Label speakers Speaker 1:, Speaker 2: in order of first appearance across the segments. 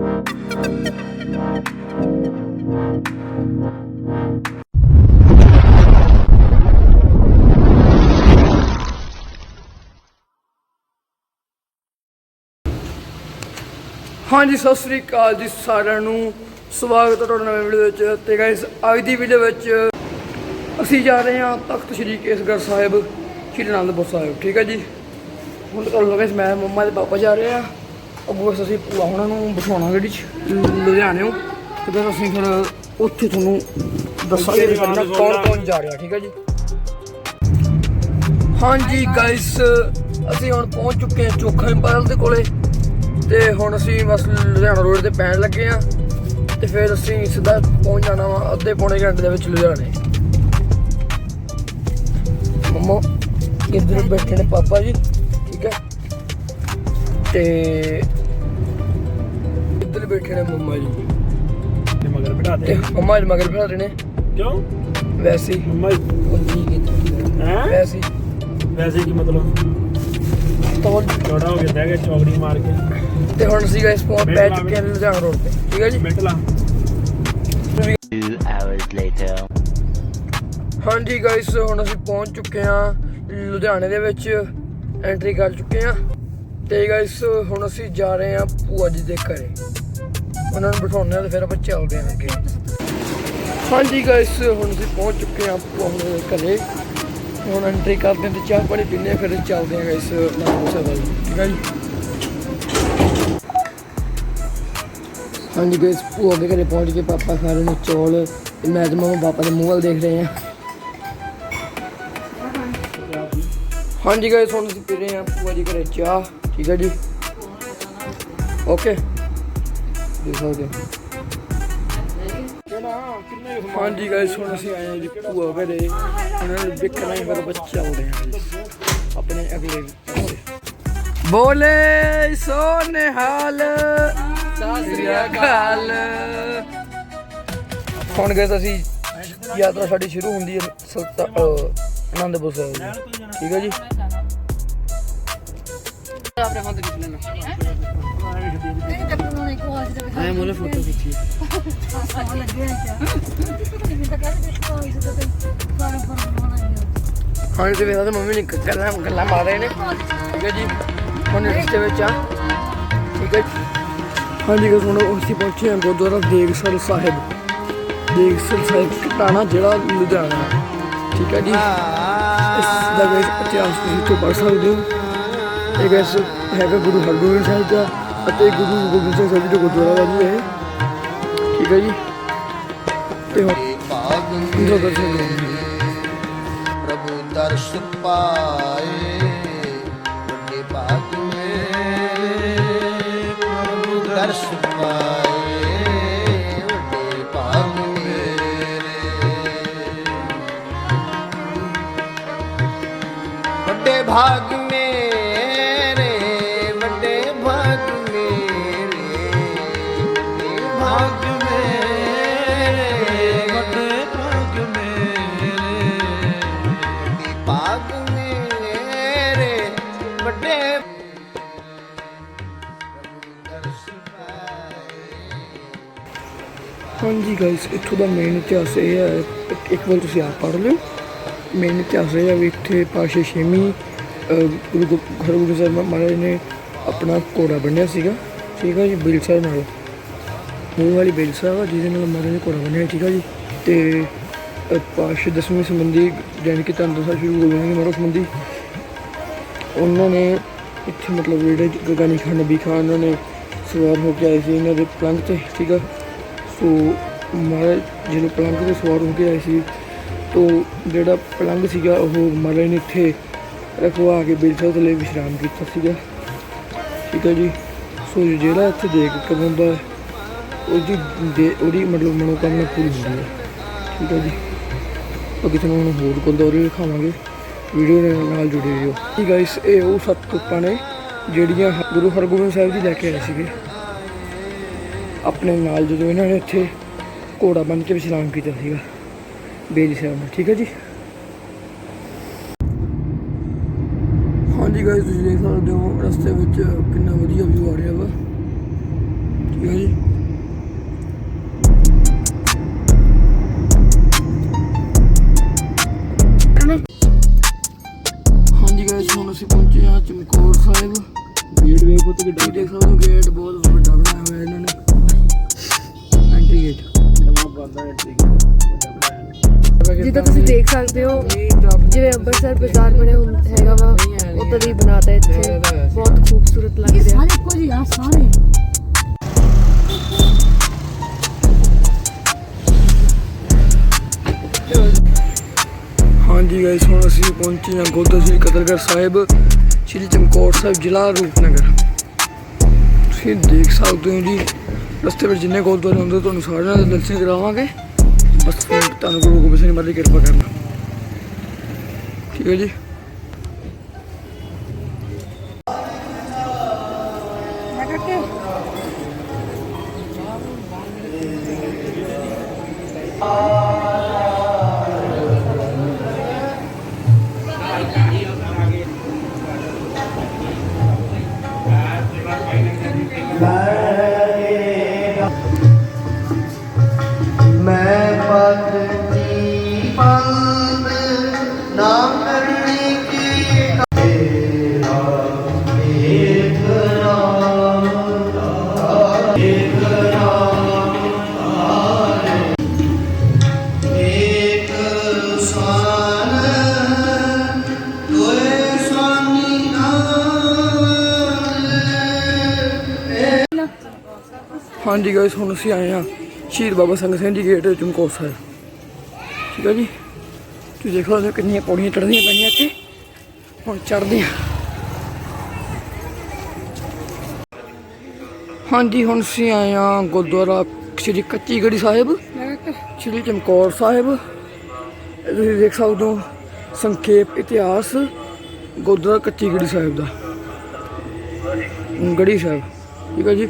Speaker 1: ਹਾਂਜੀ, ਸਤਿ ਸ੍ਰੀ ਅਕਾਲ ਜੀ ਸਾਰਿਆਂ ਨੂੰ। ਸਵਾਗਤ ਹੈ ਤੁਹਾਡਾ ਨਵੇਂ ਵੀਡੀਓ ਵਿੱਚ। ਤੇ ਗਾਇਸ ਅੱਜ ਦੀ ਵੀਡੀਓ ਵਿੱਚ ਅਸੀਂ ਜਾ ਰਹੇ ਹਾਂ ਤਖਤ ਸ੍ਰੀ ਕੇਸਗੜ੍ਹ ਸਾਹਿਬ, ਸ਼੍ਰੀ ਅਨੰਦਪੁਰ ਸਾਹਿਬ। ਠੀਕ ਹੈ ਜੀ? ਹੁਣ ਤੁਹਾਨੂੰ ਲਓ ਮੈਂ, ਮੰਮਾ ਤੇ ਪਾਪਾ ਜਾ ਰਹੇ ਆ ਅੱਗੋਂ ਅਸੀਂ ਭੂਆ ਹੁਣਾਂ ਨੂੰ ਬਿਠਾਉਣਾ ਗੱਡੀ 'ਚ ਲੁਧਿਆਣਿਓਂ ਤੇ ਫਿਰ ਅਸੀਂ ਫਿਰ ਉੱਥੇ ਤੁਹਾਨੂੰ ਦੱਸਾਂਗੇ ਵੀ ਸਾਡਾ ਕੌਣ ਕੌਣ ਜਾ ਰਿਹਾ, ਠੀਕ ਹੈ ਜੀ? ਹਾਂਜੀ ਗਾਇਸ ਅਸੀਂ ਹੁਣ ਪਹੁੰਚ ਚੁੱਕੇ ਹਾਂ ਚੋਖਾ ਇੰਪਾਇਰ ਦੇ ਕੋਲੇ। ਤੇ ਹੁਣ ਅਸੀਂ ਬਸ ਲੁਧਿਆਣਾ ਰੋਡ ਤੇ ਪੈਣ ਲੱਗੇ ਆ ਤੇ ਫਿਰ ਅਸੀਂ ਸਿੱਧਾ ਪਹੁੰਚ ਜਾਣਾ ਵਾ ਅੱਧੇ ਪੌਣੇ ਘੰਟੇ ਦੇ ਵਿੱਚ ਲੁਧਿਆਣੇ। ਮੰਮਾ ਕਿੱਧਰ ਬੈਠੇ ਨੇ ਪਾਪਾ ਜੀ, ਠੀਕ ਹੈ ਤੇ ਬੈਠੇ ਨੇ ਮੰਮਾ ਜੀ।
Speaker 2: ਤੇ ਮਗਰ ਬਿਠਾ
Speaker 1: ਤੇ
Speaker 2: ਦੇ।
Speaker 1: ਮੰਮਾ ਜੀ ਮਗਰ ਬਿਠਾ ਰਹੇ ਨੇ
Speaker 2: ਕਿਉਂ?
Speaker 1: ਵੈਸੇ ਹੀ।
Speaker 2: ਮੰਮਾ
Speaker 1: ਨਹੀਂ ਕੀਤਾ
Speaker 2: ਹੈ।
Speaker 1: ਵੈਸੇ ਹੀ।
Speaker 2: ਵੈਸੇ ਕੀ ਮਤਲਬ?
Speaker 1: ਤਾਂ
Speaker 2: ਥੋੜਾ ਹੋ ਗਿਆ ਹੈਗਾ ਚੌਕੜੀ ਮਾਰ ਕੇ।
Speaker 1: ਤੇ ਹੁਣ ਅਸੀਂ ਗਾਇਸ ਪਹੁੰਚ ਪੈ ਚੁੱਕੇ ਹਾਂ ਲੁਧਿਆਣਾ ਰੋਡ ਤੇ। ਠੀਕ ਹੈ ਜੀ?
Speaker 2: ਮਿੰਟ ਲਾ।
Speaker 3: Two hours later.
Speaker 1: ਹਾਂਜੀ ਗਾਇਸ ਹੁਣ ਅਸੀਂ ਪਹੁੰਚ ਚੁੱਕੇ ਹਾਂ ਲੁਧਿਆਣੇ ਦੇ ਵਿੱਚ। ਐਂਟਰੀ ਕਰ ਚੁੱਕੇ ਹਾਂ। ਤੇ ਗਾਇਸ ਹੁਣ ਅਸੀਂ ਜਾ ਰਹੇ ਹਾਂ ਭੂਆ ਜੀ ਦੇ ਘਰੇ। ਉਹਨਾਂ ਨੂੰ ਬਿਠਾਉਂਦੇ ਹਾਂ ਤੇ ਫਿਰ ਆਪਾਂ ਚੱਲਦੇ ਹਾਂ ਅੱਗੇ। ਹਾਂਜੀ ਗਾਇਸ ਹੁਣ ਅਸੀਂ ਪਹੁੰਚ ਚੁੱਕੇ ਹਾਂ ਭੂਆ ਹੁਣਾਂ ਘਰੇ। ਹੁਣ ਐਂਟਰੀ ਕਰਦੇ ਹਾਂ ਤੇ ਚਾਹ ਪਾਣੀ ਪੀਂਦੇ ਹਾਂ, ਫਿਰ ਚੱਲਦੇ ਹਾਂ ਗਾਇਸ ਨਾਮ ਸਾਹਿਬ ਵੱਲ। ਠੀਕ ਹੈ ਜੀ? ਹਾਂਜੀ ਗਾਇਸ ਭੂਆ ਦੇ ਘਰੇ ਪਹੁੰਚ ਕੇ ਪਾਪਾ ਖਾ ਨੂੰ ਚੌਲ। ਤੇ ਮੈਂ ਤੇ ਮਮਾ ਪਾਪਾ ਦੇ ਮੂੰਹ ਵੱਲ ਦੇਖ ਰਹੇ ਹਾਂ। ਹਾਂਜੀ ਗਾਇਸ ਹੁਣ ਅਸੀਂ ਪੀ ਰਹੇ ਹਾਂ ਭੂਆ ਜੀ ਘਰੇ ਚਾਹ। ਠੀਕ ਹੈ ਜੀ? ਓਕੇ ਦੇਖ ਸਕਦੇ ਹੋ। ਹਾਂਜੀ ਗਾਇਸ ਹੁਣ ਅਸੀਂ ਆਏ ਹਾਂ ਜੀ ਭੂਆ ਘਰੇ। ਉਹਨਾਂ ਨੇ ਵੇਖਣਾ ਹੀ ਫਿਰ ਬੱਚਾ ਹੋ ਰਹੇ ਹਾਂ ਜੀ। ਆਪਣੇ ਅਗਲੇ। ਬੋਲੇ ਸੋ ਨਿਹਾਲ ਸਤਿ ਸ੍ਰੀ ਅਕਾਲ। ਹੁਣ ਗਏ ਤਾਂ ਅਸੀਂ ਯਾਤਰਾ ਸਾਡੀ ਸ਼ੁਰੂ ਹੁੰਦੀ ਹੈ ਸਲਤਾ ਆਨੰਦਪੁਰ ਸਾਹਿਬ ਦੀ। ਠੀਕ ਹੈ ਜੀ? ਆਪਣੇ ਫੋਨ ਤੇ ਖਿੱਚ ਲੈਣਾ ਮੈਂ ਮੋਲੇ ਫੋਟੋ ਖਿੱਚੀ। ਹਾਂ ਤੇ ਵੇਖਦਾ ਮੰਮੀ ਨੇ ਗੱਲਾਂ ਗੱਲਾਂ ਮਾਰ ਰਹੇ ਨੇ। ਠੀਕ ਹੈ ਜੀ। ਹੁਣ ਰਸਤੇ ਵਿੱਚ ਆ। ਠੀਕ ਹੈ ਹਾਂਜੀ ਗਾਇਸ ਹੁਣ ਅਸੀਂ ਪਹੁੰਚੇ ਹਾਂ ਗੁਰਦੁਆਰਾ ਦੇਗਸਰ ਸਾਹਿਬ। ਦੇਗਸਰ ਸਾਹਿਬ ਕਟਾਣਾ ਜਿਹੜਾ ਲੁਧਿਆਣਾ। ਠੀਕ ਹੈ ਜੀ। ਇਸ ਦਾ ਗਾਇਸ ਇਤਿਹਾਸ ਤੁਸੀਂ ਤੋਂ ਪੜ੍ਹ ਸਕਦੇ ਹੋ। ਇਹ ਗਾਇਸ ਹੈਗਾ ਗੁਰੂ ਹਰਗੋਬਿੰਦ ਸਾਹਿਬ ਦਾ ਅਤੇ ਗੁਰੂ ਗੋਬਿੰਦ ਸਿੰਘ ਸਾਹਿਬ ਜੀ ਦੇ ਗੁਰਦੁਆਰਾ ਵੀ ਹੈ ਠੀਕ ਹੈ ਜੀ। ਤੇ
Speaker 4: ਭਾਗ ਪ੍ਰਭੂ ਦਰਸ ਪਾਏ ਵੱਡੇ ਭਾਗ ਪ੍ਰਭੂ ਦਰਸ ਪਾਏ ਵੱਡੇ ਭਾਗ ਵੱਡੇ ਭਾਗ ਮੇ
Speaker 1: ਹਾਂਜੀ ਗਾਇਸ ਇੱਥੋਂ ਦਾ ਮੇਨ ਇਤਿਹਾਸ ਇਹ ਹੈ ਇੱਕ- ਇੱਕ ਵਾਰ ਤੁਸੀਂ ਆਪ ਪੜ੍ਹ ਲਿਓ। ਮੇਨ ਇਤਿਹਾਸ ਇਹ ਹੈ ਵੀ ਇੱਥੇ ਪਾਸ਼ੇ ਛੇਵੀਂ ਗੁਰੂ ਗੋ- ਹਰਗੋਬਿੰਦ ਸਾਹਿਬ ਮਹਾਰਾਜ ਨੇ ਆਪਣਾ ਘੋੜਾ ਬੰਨਿਆ ਸੀਗਾ। ਠੀਕ ਹੈ ਜੀ ਬਿਲਸਾ ਨਾਲ। ਮੂੰਹ ਵਾਲੀ ਬਿਲਸਾ ਵਾ ਜਿਹਦੇ ਨਾਲ ਮਹਾਰਾਜ ਨੇ ਘੋੜਾ ਬੰਨਿਆ ਠੀਕ ਹੈ ਜੀ। ਤੇ ਅਹ, ਪਾਸ਼ੇ ਦਸਵੇਂ ਸੰਬੰਧੀ ਜਾਣੀ ਕਿ ਧੰਨ ਦਸਾ ਸ਼੍ਰੀ ਗੁਰੂ ਗੋਬਿੰਦ ਸਿੰਘ ਮਹਾਰਾਜ ਸੰਬੰਧੀ। ਉਹਨਾਂ ਨੇ ਇੱਥੇ ਮਤਲਬ ਜਿਹੜੇ ਗਗਨੀ ਖਾਨ ਨਬੀ ਖਾਨ ਉਹਨਾਂ ਨੇ ਸਵਾਰ ਹੋ ਕੇ ਆਏ ਸੀ ਇਹਨਾਂ ਦੇ ਪਲੰਘ ਤੇ ਠੀਕ ਆ। ਸੋ ਮਹਾਰਾਜ ਜਿਹਨੂੰ ਪਲੰਘ ਤੇ ਸਵਾਰ ਹੋ ਕੇ ਆਏ ਸੀ, ਤੋ ਜਿਹੜਾ ਪਲੰਘ ਸੀਗਾ ਉਹ ਮਹਾਰਾਜ ਨੇ ਇੱਥੇ ਰਖਵਾ ਕੇ ਬਿਲਸਾ ਥੱਲੇ ਵਿਸ਼ਰਾਮ ਕੀਤਾ ਸੀਗਾ। ਠੀਕ ਹੈ ਜੀ। ਸੋ ਜਿਹੜਾ ਇੱਥੇ ਦੇਖ ਕੇ ਬੰਦਾ ਉਹਦੀ ਦੇ- ਉਹਦੀ ਮਤਲਬ ਮਨੋਕਾਮਨਾ ਪੂਰੀ ਹੁੰਦੀ ਹੈ। ਠੀਕ ਹੈ ਜੀ। ਅੱਗੇ ਤੁਹਾਨੂੰ ਹੁਣ ਹੋਰ ਗੁਰਦੁਆਰੇ ਦਿਖਾਵਾਂਗੇ। ਵੀਡੀਓ ਦੇ ਨਾਲ ਜੁੜੇ ਰਹੋ। ਜੀ ਗਾਇਸ ਇਹ ਉਹ ਸੱਤ ਤੁਪਾਂ ਨੇ, ਜਿਹੜੀਆਂ ਗੁਰੂ ਹਰਗੋਬਿੰਦ ਸਾਹਿਬ ਜੀ ਲੈ ਕੇ ਆਏ ਸੀਗੇ। ਆਪਣੇ ਨਾਲ ਜਦੋਂ ਇਹਨਾਂ ਨੇ ਇੱਥੇ ਘੋੜਾ ਬੰਨ ਕੇ ਵਿਸ਼ਰਾਮ ਕੀਤਾ ਸੀਗਾ ਬੇਰੀ ਸਾਹਿਬ ਨੂੰ ਠੀਕ ਹੈ ਜੀ? ਹਾਂਜੀ ਗਾਇਸ ਤੁਸੀਂ ਦੇਖ ਸਕਦੇ ਹੋ ਰਸਤੇ ਵਿੱਚ ਕਿੰਨਾ ਵਧੀਆ ਵਿਊ ਆ ਰਿਹਾ ਵਾ। ਠੀਕ ਹੈ ਜੀ? ਹਾਂਜੀ ਗਾਇਸ ਹੁਣ ਅਸੀਂ ਪਹੁੰਚੇ ਹਾਂ ਚਮਕੌਰ ਸਾਹਿਬ।
Speaker 2: ਗੇਟਵੇ ਕੋਲ ਤੇ
Speaker 1: ਗੇਟ ਦੇਖ ਸਕਦੇ ਹੋ ਗੇਟ ਬਹੁਤ ਵੱਡਾ ਬਣਾਇਆ ਹੋਇਆ ਇਹਨਾਂ ਨੇ। ਐਂਟਰੀ ਗੇਟ
Speaker 2: ਨਵਾਂ ਬੰਦਾ ਐਂਟਰੀ ਬਣਾਇਆ
Speaker 5: ਜਿੱਦਾਂ ਤੁਸੀਂ ਦੇਖ ਸਕਦੇ ਹੋ ਜਿਵੇਂ ਅੰਮ੍ਰਿਤਸਰ ਬਾਜ਼ਾਰ ਬਣਿਆ ਹੁੰਦਾ ਹੈਗਾ ਵਾ ਉਦਾਂ ਦੀ ਬਣਾਤਾ ਇੱਥੇ। ਬਹੁਤ ਖੂਬਸੂਰਤ ਲੱਗ ਰਿਹਾ।
Speaker 6: ਸਾਰੇ ਇੱਕੋ ਜਿਹੇ ਆ ਸਾਰੇ
Speaker 1: ਹਾਂਜੀ ਗਾਇਸ ਹੁਣ ਅਸੀਂ ਪਹੁੰਚੇ ਹਾਂ ਗੋਦਾ ਸ੍ਰੀ ਕਤਲਗੜ੍ਹ ਸਾਹਿਬ ਸ੍ਰੀ ਚਮਕੌਰ ਸਾਹਿਬ ਜ਼ਿਲ੍ਹਾ ਰੂਪਨਗਰ। ਤੁਸੀਂ ਦੇਖ ਸਕਦੇ ਹੋ ਜੀ ਰਸਤੇ ਵਿੱਚ ਜਿੰਨੇ ਕੋਲ ਗੁਰਦੁਆਰੇ ਹੁੰਦੇ, ਤੁਹਾਨੂੰ ਸਾਰਿਆਂ ਦੇ ਦਰਸ਼ਨ ਕਰਾਵਾਂਗੇ। ਬਸ ਤੁਹਾਨੂੰ ਗੁਰੂ ਗੋਬਿੰਦ ਸਿੰਘ ਮਹਾਰਾਜ ਦੀ ਕਿਰਪਾ ਕਰਨਾ। ਠੀਕ ਹੈ ਜੀ? ਹਾਂਜੀ ਗਾਇਸ ਹੁਣ ਅਸੀਂ ਆਏ ਹਾਂ ਸ਼ਹੀਦ ਬਾਬਾ ਸੰਗ ਸਿੰਘ ਜੀ ਗੇਟ ਚਮਕੌਰ ਸਾਹਿਬ। ਠੀਕ ਹੈ ਜੀ? ਤੁਸੀਂ ਦੇਖ ਸਕਦੇ ਕਿੰਨੀਆਂ ਪੌੜੀਆਂ ਚੜ੍ਹਦੀਆਂ ਪੈਣੀਆਂ ਇੱਥੇ। ਹੁਣ ਚੜ੍ਹਦੇ ਹਾਂਜੀ, ਹੁਣ ਅਸੀਂ ਆਏ ਹਾਂ ਗੁਰਦੁਆਰਾ ਸ਼੍ਰੀ ਕੱਚੀ ਗੜੀ ਸਾਹਿਬ। ਸ਼੍ਰੀ ਚਮਕੌਰ ਸਾਹਿਬ। ਤੁਸੀਂ ਦੇਖ ਸਕਦੇ ਹੋ ਸੰਖੇਪ ਇਤਿਹਾਸ ਗੁਰਦੁਆਰਾ ਕੱਚੀ ਗੜੀ ਸਾਹਿਬ ਦਾ। ਗੜੀ ਸਾਹਿਬ। ਠੀਕ ਹੈ ਜੀ?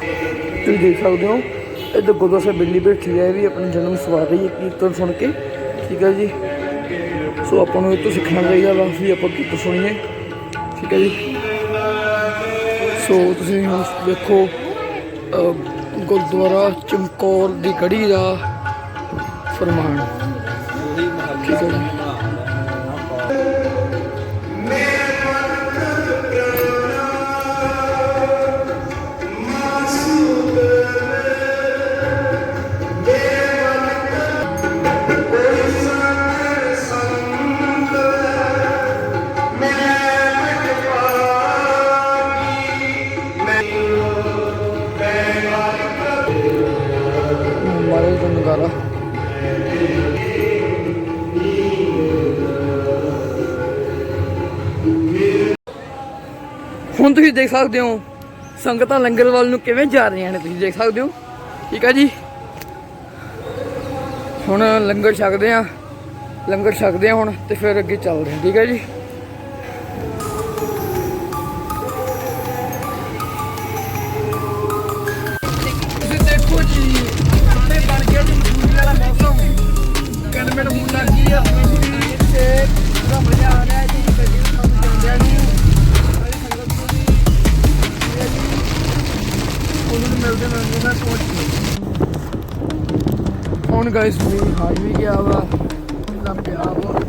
Speaker 1: ਤੁਸੀਂ ਦੇਖ ਸਕਦੇ ਹੋ ਇੱਧਰ ਗੁਰਦੁਆਰਾ ਸਾਹਿਬ ਬਿੱਲੀ ਬੈਠੀ ਹੈ ਵੀ ਆਪਣੇ ਜਨਮ ਸਵਾਰ ਰਹੀ ਹੈ ਕੀਰਤਨ ਸੁਣ ਕੇ। ਠੀਕ ਹੈ ਜੀ? ਸੋ ਆਪਾਂ ਨੂੰ ਇਹ ਤੋਂ ਸਿੱਖਣਾ ਚਾਹੀਦਾ ਵਾ, ਵੀ ਆਪਾਂ ਕੀਰਤਨ ਸੁਣੀਏ। ਠੀਕ ਹੈ ਜੀ? ਸੋ ਤੁਸੀਂ ਹੁਣ ਦੇਖੋ ਗੁਰਦੁਆਰਾ ਚਮਕੌਰ ਦੀ ਗੜੀ ਦਾ ਫਰਮਾਨ। ਠੀਕ ਹੈ ਦੇਖ ਸਕਦੇ ਹੋ? ਸੰਗਤਾਂ ਲੰਗਰ ਵੱਲ ਨੂੰ ਕਿਵੇਂ ਜਾ ਰਹੀਆਂ ਨੇ ਤੁਸੀਂ ਦੇਖ ਸਕਦੇ ਹੋ? ਠੀਕ ਹੈ ਜੀ? ਹੁਣ ਲੰਗਰ ਛਕਦੇ ਆ ਲੰਗਰ ਛਕਦੇ ਆ ਹੁਣ ਤੇ ਫਿਰ ਅੱਗੇ ਚੱਲਦੇ ਆ ਠੀਕ ਹੈ ਜੀ? ਤੁਸੀਂ ਦੇਖੋ ਜੀ ਸਾਰੇ ਆ? ਤੇ ਪੂਰਾ ਮਜ਼ਾ ਆ ਰਿਹਾ ਜੀ। ਗੱਡੀ ਨੂੰ ਕੰਮ ਚੱਲਦਿਆਂ ਇਹ ਜੀ ਉਹਨਾਂ ਨੂੰ ਮਿਲਦੇ ਮਿਲਦੇ ਮੈਂ ਪਹੁੰਚ ਗਿਆ ਹੁਣ ਗਾਇਸ ਵੀ ਹਾਈ ਵੀ ਗਿਆ ਵਾ। ਇਹਦਾ ਪਿਆ ਵਾ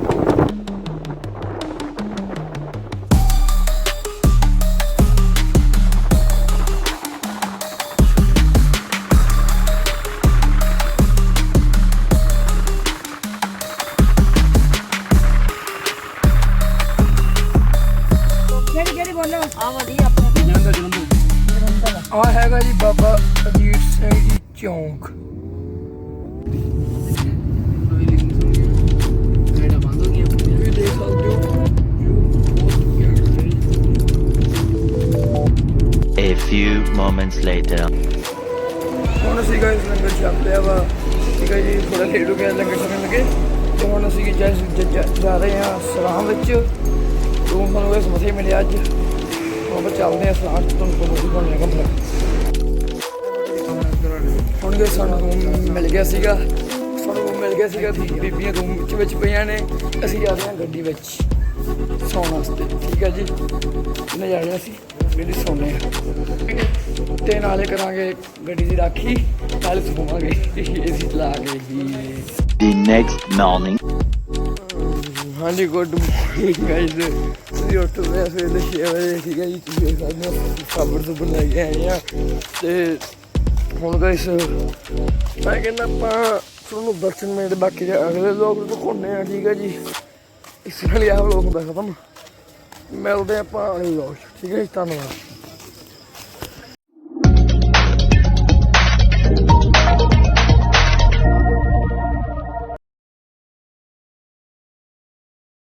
Speaker 3: A few moments later.
Speaker 1: ਹੁਣ ਅਸੀਂ ਗਾਇਸ ਲੰਗਰ ਛਕ ਲਿਆ ਵਾ ਠੀਕ ਹੈ ਜੀ ਥੋੜਾ ਲੇਟ ਹੋ ਗਿਆ ਲੰਗਰ ਛਕਣ ਲੱਗੇ ਤੇ ਹੁਣ ਅਸੀਂ ਜਾ- ਜਾ- ਜਾ- ਜਾ ਰਹੇ ਹਾਂ ਸਲਾਮ ਵਿੱਚ ਰੂਮ ਸਾਨੂੰ ਇਸ ਮਥੇ ਮਿਲਿਆ ਅੱਜ ਹੁਣ ਆਪਾਂ ਚੱਲਦੇ ਹਾਂ ਸਲਾਮ ਚ ਤੁਹਾਨੂੰ ਕੋਈ ਬਣ ਜਾਏਗਾ ਫਿਰ ਹੁਣ ਗਏ ਸਾਨੂੰ ਰੂਮ ਮਿਲ ਗਿਆ ਸੀਗਾ। ਸਾਨੂੰ ਰੂਮ ਮਿਲ ਗਿਆ ਸੀਗਾ ਬੀਬੀਆਂ ਰੂਮ ਵਿੱਚ ਵਿੱਚ ਪਈਆਂ ਨੇ। ਅਸੀਂ ਜਾ ਰਹੇ ਹਾਂ ਗੱਡੀ ਵਿੱਚ ਸੌਣ ਵਾਸਤੇ। ਠੀਕ ਹੈ ਜੀ? ਇਹਨੇ ਜਾਣਾ ਸੀ ਗੱਡੀ ਸੌਣੇ ਆ ਤੇ ਨਾਲੇ ਕਰਾਂਗੇ ਗੱਡੀ ਦੀ ਰਾਖੀ ਨਾਲੇ ਸੋਵਾਂਗੇ। ਏਸੀ ਚਲਾ ਕੇ ਹੀ।
Speaker 3: The next morning.
Speaker 1: ਹਾਂਜੀ ਗੁੱਡ ਮਾਰਨਿੰਗ ਗਾਇਸ ਤੁਸੀਂ ਉੱਠ ਗਏ ਸਵੇਰੇ 6 ਵਜੇ ਠੀਕ ਹੈ ਜੀ? ਤੁਸੀਂ ਸਾਨੂੰ ਖਬਰ ਤੋਂ ਲੈ ਕੇ ਆਏ ਆ। ਤੇ ਹੁਣ ਗਾਇਸ ਮੈਂ ਕਹਿੰਦਾ ਆਪਾਂ ਤੁਹਾਨੂੰ ਦਰਸ਼ਨ ਮੇਲੇ ਬਾਕੀ ਦੇ ਅਗਲੇ ਲੋਕ ਦਿਖਾਉਣੇ ਆ ਠੀਕ ਹੈ ਜੀ। ਇਸ ਨਾਲ ਹੀ ਆਹ ਲੋਕ ਹੁੰਦਾ ਖਤਮ। ਮਿਲਦੇ ਆਪਾਂ ਅਗਲੇ ਲੋਕ ਠੀਕ ਹੈ ਜੀ, ਧੰਨਵਾਦ।